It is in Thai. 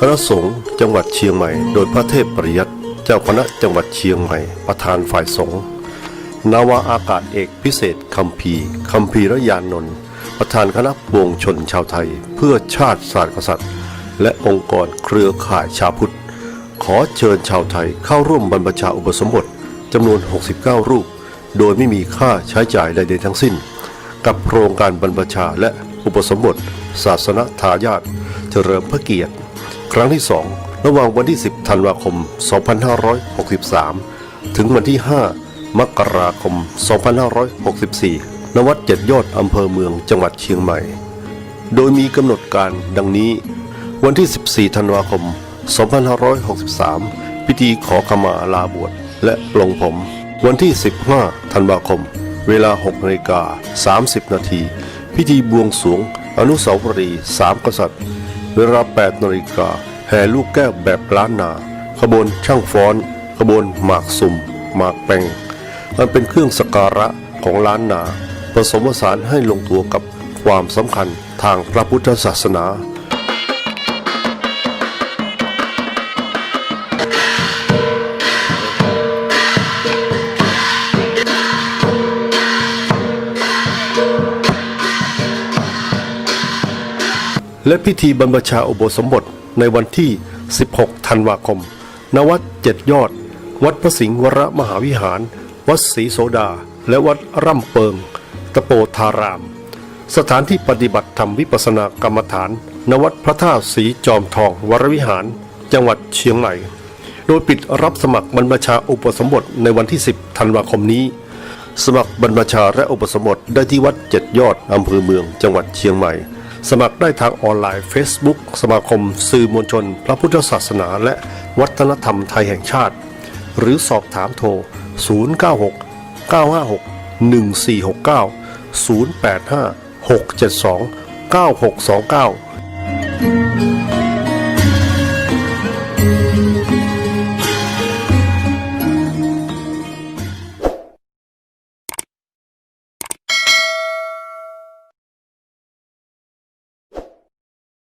คณะสงฆ์จังหวัดเชียงใหม่ โดยพระเทพปริยัติเจ้าคณะจังหวัดเชียงใหม่ประธานฝ่ายสงฆ์นาวาอากาศเอกพิเศษคัมภีคัมภีรยานนท์ประธานคณะวงชนชาวไทย เพื่อชาติศาสตร์กษัตริย์ และองค์กรเครือข่ายชาวพุทธ ขอเชิญชาวไทยเข้าร่วมบรรพชาอุปสมบทจำนวน 69 รูป โดยไม่มีค่าใช้จ่ายใดๆทั้งสิ้น กับโครงการบรรพชาและอุปสมบท ศาสนทายาทเฉลิมพระเกียรติ ครั้งที่ 2 ระหว่างวันที่ 10 ธันวาคม 2563 ถึงวันที่ 5 มกราคม 2564 ณ วัดเจ็ดยอดอำเภอเมืองจังหวัดเชียงใหม่ โดยมีกำหนดการดังนี้ วันที่ 14 ธันวาคม 2563 พิธีขอขมาลาบวชและปลงผม วันที่ 15 ธันวาคม เวลา6นาฬิกา30 นาที พิธีบวงสรวงอนุสาวรีย์สามกษัตริย์ เวลา8นาฬิกาแห่ลูกแก้วแบบล้านนา ขบวนช่างฟ้อน ขบวนหมากสุ่ม หมากแปงมันเป็นเครื่องสการะของล้านนา ผสมผสานให้ลงตัวกับความสำคัญทางพระพุทธศาสนา และพิธีบรรพชาอุโบสถสมบทในวันที่ 16 ธันวาคม ณ วัดเจ็ดยอด วัดพระสิงห์วรมหาวิหาร วัดศรีโสดา และวัดร่ำเปิง ตะโปธาราม สถานที่ปฏิบัติธรรมวิปัสสนากรรมฐาน ณ วัดพระธาตุสีจอมทองวรวิหาร จังหวัดเชียงใหม่ โดยปิดรับสมัครบรรพชาอุปสมบทในวันที่ 10 ธันวาคมนี้ สมัครบรรพชาและอุปสมบทได้ที่วัดเจ็ดยอดอำเภอเมือง จังหวัดเชียงใหม่ สมัครได้ทางออนไลน์ Facebook สมาคม สื่อมวลชน พระพุทธศาสนาและวัฒนธรรมไทยแห่งชาติ หรือสอบถามโทร 096 956 1469 085 672 9629